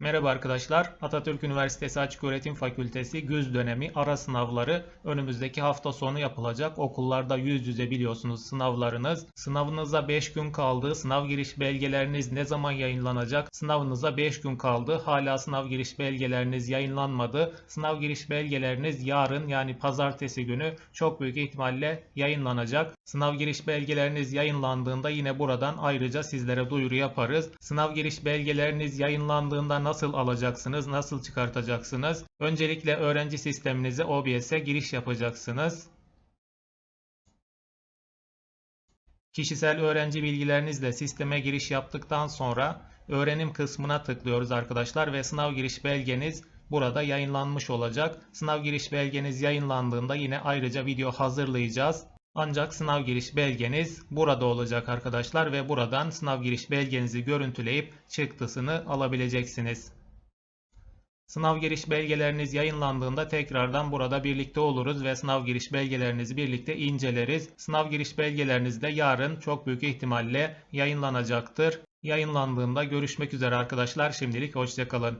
Merhaba arkadaşlar. Atatürk Üniversitesi Açıköğretim Fakültesi güz dönemi ara sınavları önümüzdeki hafta sonu yapılacak. Okullarda yüz yüze biliyorsunuz sınavlarınız. Sınavınıza 5 gün kaldı. Sınav giriş belgeleriniz ne zaman yayınlanacak? Sınavınıza 5 gün kaldı. Hala sınav giriş belgeleriniz yayınlanmadı. Sınav giriş belgeleriniz yarın yani pazartesi günü çok büyük ihtimalle yayınlanacak. Sınav giriş belgeleriniz yayınlandığında yine buradan ayrıca sizlere duyuru yaparız. Sınav giriş belgeleriniz yayınlandığında nasıl alacaksınız, nasıl çıkartacaksınız? Öncelikle öğrenci sisteminize OBS'e giriş yapacaksınız. Kişisel öğrenci bilgilerinizle sisteme giriş yaptıktan sonra öğrenim kısmına tıklıyoruz arkadaşlar ve sınav giriş belgeniz burada yayınlanmış olacak. Sınav giriş belgeniz yayınlandığında yine ayrıca video hazırlayacağız. Ancak sınav giriş belgeniz burada olacak arkadaşlar ve buradan sınav giriş belgenizi görüntüleyip çıktısını alabileceksiniz. Sınav giriş belgeleriniz yayınlandığında tekrardan burada birlikte oluruz ve sınav giriş belgelerinizi birlikte inceleriz. Sınav giriş belgeleriniz de yarın çok büyük ihtimalle yayınlanacaktır. Yayınlandığında görüşmek üzere arkadaşlar. Şimdilik hoşçakalın.